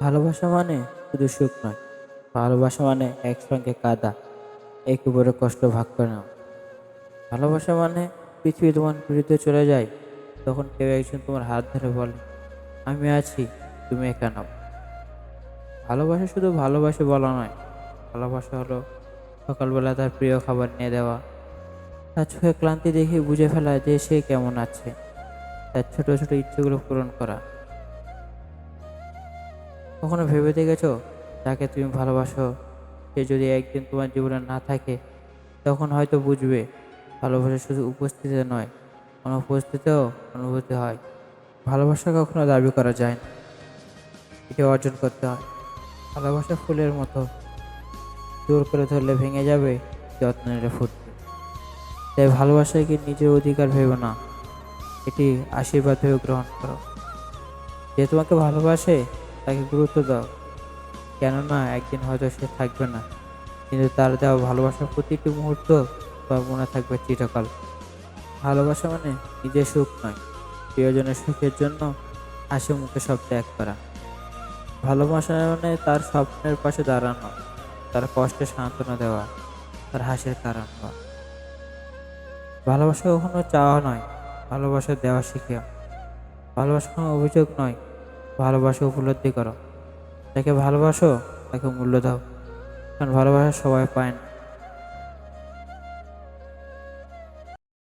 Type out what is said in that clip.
ভালোবাসা মানে শুধু সুখ নয়। ভালোবাসা মানে একসঙ্গে কাদা, একে বড় কষ্ট ভাগ করে নাও। ভালোবাসা মানে পৃথিবী তোমার বিরুদ্ধে চলে যায়, তখন কেউ একজন তোমার হাত ধরে বলে, আমি আছি, তুমি একা নাও। ভালোবাসা শুধু ভালোবাসে বলা নয়। ভালোবাসা হলো সকালবেলা তার প্রিয় খাবার নিয়ে দেওয়া। তার চোখে ক্লান্তি দেখে বুঝে ফেলা যে সে কেমন আছে। তার ছোট ছোট ইচ্ছেগুলো পূরণ করা। কখনো ভেবে দেখেছ যাকে তুমি ভালোবাসো। সে যদি একদিন তোমার জীবনে না থাকে, তখন হয়তো বুঝবে, ভালোবাসা শুধু উপস্থিতিতে নয় অনুপস্থিতিতেও অনুভূতি হয়। ভালোবাসা কখনো দাবি করা যায় না। এটা অর্জন করতে হয়। ভালোবাসা ফুলের মতো। জোর করে ধরলে ভেঙে যাবে, যত্ন নিলে ফুটবে। তাই ভালোবাসাকে নিজের অধিকার ভেবে না। এটি আশীর্বাদ ভেবে গ্রহণ করো। যে তোমাকে ভালোবাসে তাকে গুরুত্ব দাও। কেননা একদিন হয়তো সে থাকবে না। কিন্তু তার দেওয়া ভালোবাসার প্রতিটি মুহূর্ত তোমার মনে থাকবে চিরকাল। ভালোবাসা মানে নিজের সুখ নয়, প্রিয়জনের সুখের জন্য হাসি মুখে সব ত্যাগ করা। ভালোবাসা মানে তার স্বপ্নের পাশে দাঁড়ানো, তার কষ্টে সান্ত্বনা দেওয়া, তার হাসির কারণ হওয়া। ভালোবাসা কখনো চাওয়া নয়, ভালোবাসা দেওয়া শিখে। ভালোবাসা কোনো অভিযোগ নয় ভালোবাসা উপলব্ধি করো। যাকে ভালোবাসো তাকে মূল্য দাও। কারণ ভালোবাসা সবাই পায় না।